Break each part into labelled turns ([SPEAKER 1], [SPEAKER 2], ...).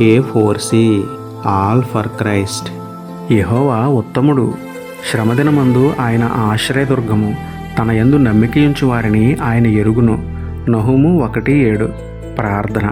[SPEAKER 1] A four C all for Christ యహోవా ఉత్తముడు. శ్రమదినమందు ఆయన ఆశ్రయదుర్గము. తన యందు నమ్మికయుంచు వారిని ఆయన ఎరుగును. నహుము ఒకటి ఏడు. ప్రార్థన.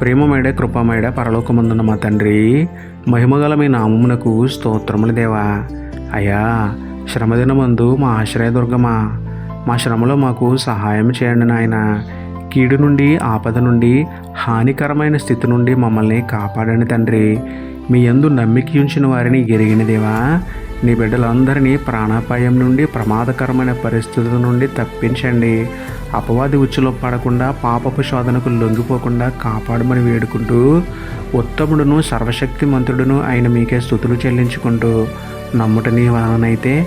[SPEAKER 1] ప్రేమమేడే కృపమేడ పరలోకమందున్న మా తండ్రి మహిమగల మీ నామమునకు స్తోత్రములు దేవా. అయ్యా శ్రమదినమందు మా ఆశ్రయదుర్గమా. మా శ్రమలో మాకు సహాయం చేయండి నాయన. కీడు నుండి ఆపద నుండి హానికరమైన స్థితి నుండి మమ్మల్ని కాపాడండి తండ్రి. మీ యందు నమ్మికి ఉంచిన వారిని ఎరిగిన దేవా నీ బిడ్డలందరినీ ప్రాణాపాయం నుండి ప్రమాదకరమైన పరిస్థితుల నుండి తప్పించండి. అపవాది ఉచ్చులో పడకుండా పాపపు శోధనకు లొంగిపోకుండా కాపాడమని వేడుకుంటూ ఉత్తముడును సర్వశక్తిమంతుడును ఆయన మీకే స్థుతులు చెల్లించుకుంటూ నమ్ముట నీ వలనైతే